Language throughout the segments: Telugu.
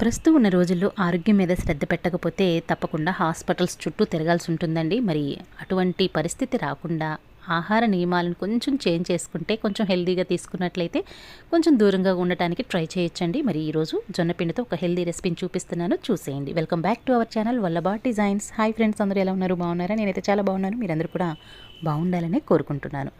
ప్రస్తుతం ఉన్న రోజుల్లో ఆరోగ్యం మీద శ్రద్ధ పెట్టకపోతే తప్పకుండా హాస్పిటల్స్ చుట్టూ తిరగాల్సి ఉంటుందండి. మరి అటువంటి పరిస్థితి రాకుండా ఆహార నియమాలను కొంచెం చేంజ్ చేసుకుంటే కొంచెం హెల్దీగా తీసుకున్నట్లయితే కొంచెం దూరంగా ఉండటానికి ట్రై చేయొచ్చండి. మరి ఈరోజు జొన్నపిండితో ఒక హెల్దీ రెసిపీని చూపిస్తున్నాను. చూసేయండి. Welcome back to our channel Vallabha designs. Hi friends అందరూ ఎలా ఉన్నారు? బాగున్నారా? నేనైతే చాలా బాగున్నాను. మీరందరూ కూడా బాగుండాలని కోరుకుంటున్నాను.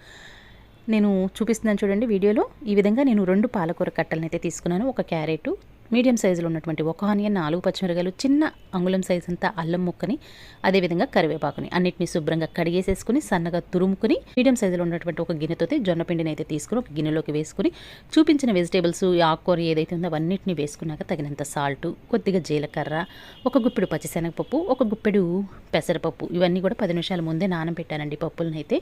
నేను చూపిస్తున్నాను చూడండి వీడియోలో. ఈ విధంగా నేను రెండు పాలకూర కట్టలను అయితే తీసుకున్నాను. ఒక క్యారెట్ మీడియం సైజులో ఉన్నటువంటి ఒక ఆనియన్ నాలుగు పచ్చిమిరకాయలు చిన్న అంగుళం సైజు అంతా అల్లం ముక్కని అదేవిధంగా కరివేపాకుని అన్నిటిని శుభ్రంగా కడిగేసేసుకుని సన్నగా తురుముకుని మీడియం సైజులో ఉన్నటువంటి ఒక గిన్నెతో జొన్నపిండిని అయితే తీసుకుని ఒక గిన్నెలోకి వేసుకుని చూపించిన వెజిటేబుల్స్ ఆకుకూర ఏదైతే ఉందో అవన్నిటిని వేసుకున్నాక తగినంత సాల్ట్ కొద్దిగా జీలకర్ర ఒక గుప్పెడు పచ్చిశనగపప్పు ఒక గుప్పెడు పెసరపప్పు ఇవన్నీ కూడా పది నిమిషాల ముందే నానబెట్టానండి పప్పులను అయితే.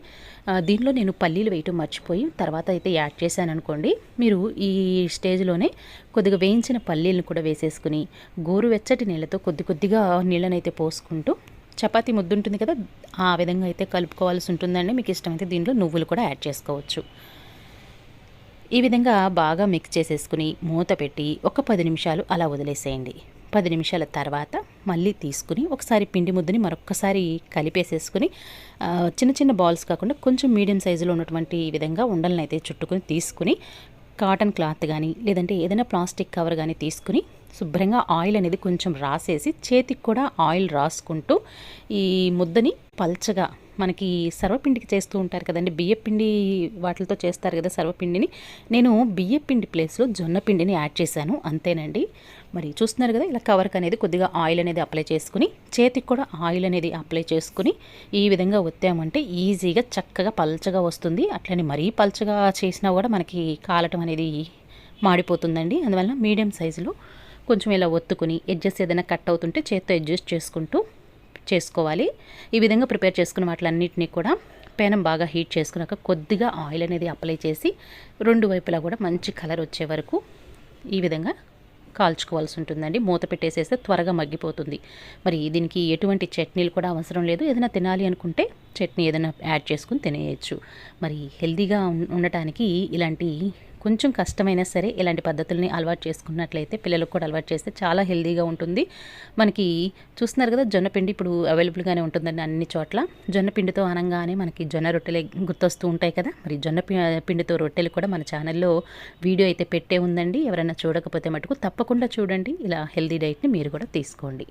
దీనిలో నేను పల్లీలు వేయటం మర్చిపోయి తర్వాత అయితే యాడ్ చేశాను అనుకోండి మీరు ఈ స్టేజ్లోనే కొద్దిగా వేయించిన పల్లీలను కూడా వేసేసుకుని గోరువెచ్చటి నీళ్ళతో కొద్ది కొద్దిగా నీళ్ళనైతే పోసుకుంటూ చపాతి ముద్దుంటుంది కదా ఆ విధంగా అయితే కలుపుకోవాల్సి ఉంటుందండి. మీకు ఇష్టమైతే దీంట్లో నువ్వులు కూడా యాడ్ చేసుకోవచ్చు. ఈ విధంగా బాగా మిక్స్ చేసేసుకుని మూత పెట్టి ఒక పది నిమిషాలు అలా వదిలేసేయండి. పది నిమిషాల తర్వాత మళ్ళీ తీసుకుని ఒకసారి పిండి ముద్దని మరొకసారి కలిపేసేసుకుని చిన్న చిన్న బాల్స్ కాకుండా కొంచెం మీడియం సైజులో ఉన్నటువంటి విధంగా ఉండలను అయితే చుట్టుకొని తీసుకుని కాటన్ క్లాత్ కానీ లేదంటే ఏదైనా ప్లాస్టిక్ కవర్ కానీ తీసుకుని శుభ్రంగా ఆయిల్ అనేది కొంచెం రాసేసి చేతికి కూడా ఆయిల్ రాసుకుంటూ ఈ ముద్దని పల్చగా మనకి సర్వపిండికి చేస్తూ ఉంటారు కదండి. బియ్యపిండి వాటితో చేస్తారు కదా సర్వపిండిని. నేను బియ్యపిండి ప్లేస్లో జొన్న పిండిని యాడ్ చేశాను. అంతేనండి. మరి చూస్తున్నారు కదా ఇలా కవర్కి అనేది కొద్దిగా ఆయిల్ అనేది అప్లై చేసుకుని చేతికి కూడా ఆయిల్ అనేది అప్లై చేసుకుని ఈ విధంగా ఒత్తామంటే ఈజీగా చక్కగా పల్చగా వస్తుంది. అట్లని మరీ పల్చగా చేసినా కూడా మనకి కాలటం అనేది మాడిపోతుందండి. అందువల్ల మీడియం సైజులో కొంచెం ఇలా ఒత్తుకుని ఎడ్జస్ట్ ఏదైనా కట్ అవుతుంటే చేత్తో అడ్జస్ట్ చేసుకుంటూ చేసుకోవాలి. ఈ విధంగా ప్రిపేర్ చేసుకున్న వాటిలన్నింటినీ కూడా పేనం బాగా హీట్ చేసుకున్నాక కొద్దిగా ఆయిల్ అనేది అప్లై చేసి రెండు వైపులా కూడా మంచి కలర్ వచ్చే వరకు ఈ విధంగా కాల్చుకోవాల్సి ఉంటుందండి. మూత పెట్టేసేస్తే త్వరగా మగ్గిపోతుంది. మరి దీనికి ఎటువంటి చట్నీలు కూడా అవసరం లేదు. ఏదైనా తినాలి అనుకుంటే చట్నీ ఏదైనా యాడ్ చేసుకుని తినేయచ్చు. మరి హెల్దీగా ఉండటానికి ఇలాంటి కొంచెం కష్టమైనా సరే ఇలాంటి పద్ధతుల్ని అలవాటు చేసుకున్నట్లయితే పిల్లలకు కూడా అలవాటు చేస్తే చాలా హెల్దీగా ఉంటుంది. మనకి చూస్తున్నారు కదా జొన్నపిండి ఇప్పుడు అవైలబుల్గానే ఉంటుందండి అన్ని చోట్ల. జొన్న పిండితో అనగానే మనకి జొన్న రొట్టెలే గుర్తొస్తూ ఉంటాయి కదా. మరి జొన్న పిండితో రొట్టెలు కూడా మన ఛానల్లో వీడియో అయితే పెట్టే ఉందండి. ఎవరైనా చూడకపోతే మటుకు తప్పకుండా చూడండి. ఇలా హెల్దీ డైట్ని మీరు కూడా తీసుకోండి.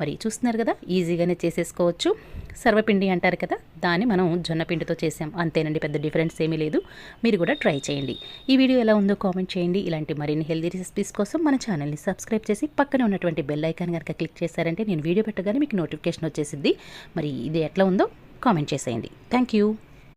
మరి చూస్తున్నారు కదా ఈజీగానే చేసేసుకోవచ్చు. సర్వపిండి అంటారు కదా దాన్ని మనం జొన్న పిండితో చేసాం. అంతేనండి పెద్ద డిఫరెన్స్ ఏమీ లేదు. మీరు కూడా ట్రై చేయండి. ఈ వీడియో ఎలా ఉందో కామెంట్ చేయండి. ఇలాంటి మరిన్ని హెల్దీ రెసిపీస్ కోసం మన ఛానల్ని సబ్స్క్రైబ్ చేసి పక్కనే ఉన్నటువంటి బెల్ ఐకాన్ కనుక క్లిక్ చేశారంటే నేను వీడియో పెట్టగానే మీకు నోటిఫికేషన్ వచ్చేసింది మరి ఇది ఎట్లా ఉందో కామెంట్ చేసేయండి. Thank you.